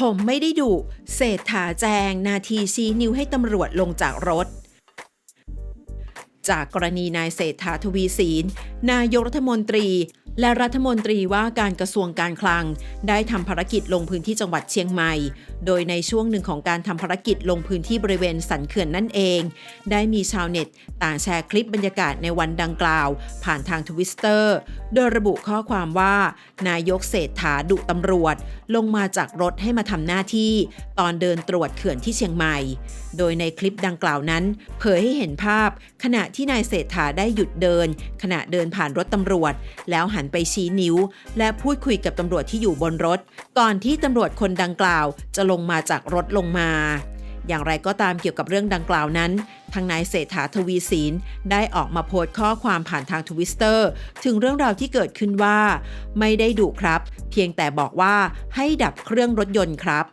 ผมไม่ได้ดุเศรษฐาแจง นาทีชี้นิ้วให้ตำรวจลงจากรถ จากกรณีนายเศรษฐาทวีศีลนายกรัฐมนตรี และรัฐมนตรีว่าการกระทรวงการคลัง ได้ทำภารกิจลงพื้นที่จังหวัดเชียงใหม่ โดยในช่วงหนึ่งของการทำภารกิจลงพื้นที่บริเวณสันเขื่อนนั่นเอง ได้มีชาวเน็ต ต่างแชร์คลิปบรรยากาศในวันดังกล่าว ผ่านทางทวิสเตอร์ โดยระบุข้อความว่า นายกเศรษฐาดุตำรวจ ลงมาจากรถให้มาทำหน้าที่ ตอนเดินตรวจเขื่อนที่เชียงใหม่ โดยในคลิปดังกล่าวนั้น เผยให้เห็นภาพ ขณะที่นายเศรษฐาได้หยุดเดิน ขณะเดินผ่านรถตำรวจ แล้วหันไปชี้นิ้ว และพูดคุยกับตำรวจที่อยู่บนรถ ก่อนที่ตำรวจคนดังกล่าว จะลงมาจากรถลงมา อย่างไรก็ตามเกี่ยวกับเรื่องดังกล่าวนั้น ทางนายเศรษฐาทวีสินได้ออกมาโพสต์ข้อความผ่านทางทวิสเตอร์ถึงเรื่องราวที่เกิดขึ้นว่า ไม่ได้ดุครับ เพียงแต่บอกว่าให้ดับเครื่องรถยนต์ครับ